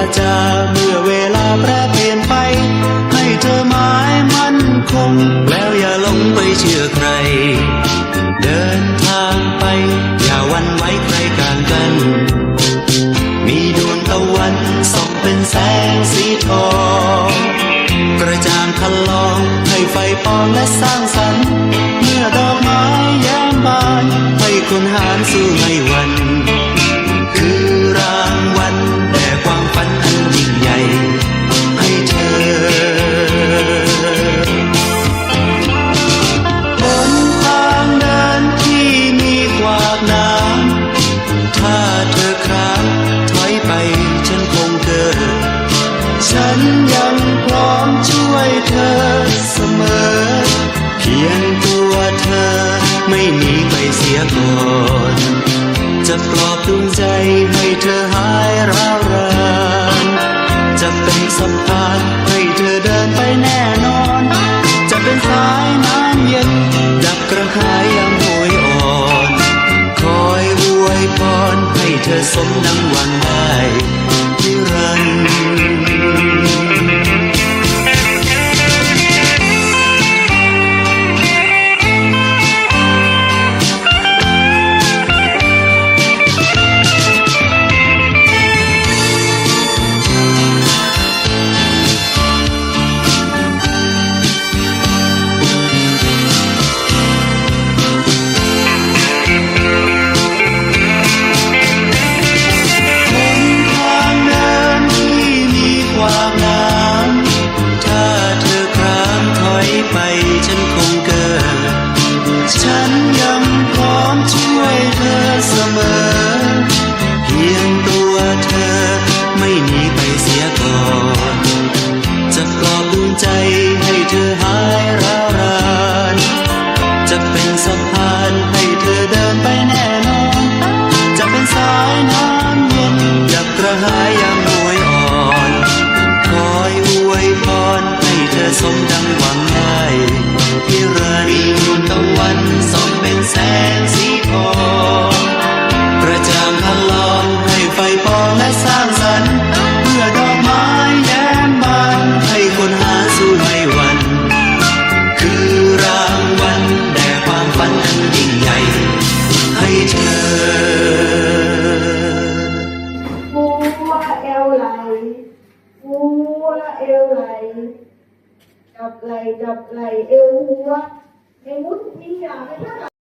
าจาเมื่อเวลาแปรเปลี่ยนไป ให้เธอหมายมั่นคง แล้วอย่าหลงไปเชื่อใคร เดินทางไป อย่าวันไว้ใครกลางกัน มีดวงตะวันส่องเป็นแสงสีทองกระจ่างคันลองให้ไฟปองและสร้างสรรค์ เมื่อดอกไม้แย้มบานให้คนหารสู้ไม่วัน นยังพร้อมช่วยเธอเสมอ เพียงตัวเธอไม่หนีไปเสียก่อนจะปลอบดวงใจให้เธอหายร้าวรานจะเป็นสะพานให้เธอเดินไปแน่นอน จะเป็นสายน้ำเย็นดับกระหายยามโหยอ่อน คอยอวยพรให้เธอสมดังหวังได้ นิรันดร์ จะเป็นสะพานให้เธอเดินไปแน่นอน จะเป็นสายน้ำเย็นอยากกระหายยามหวยอ่อนคอยอวยพรให้เธอสมดังหวังได้ที่รานี เอวไหลจับไหลจับไหลเอวหัวในมุดนี้อย่างไม่เท่าไหร่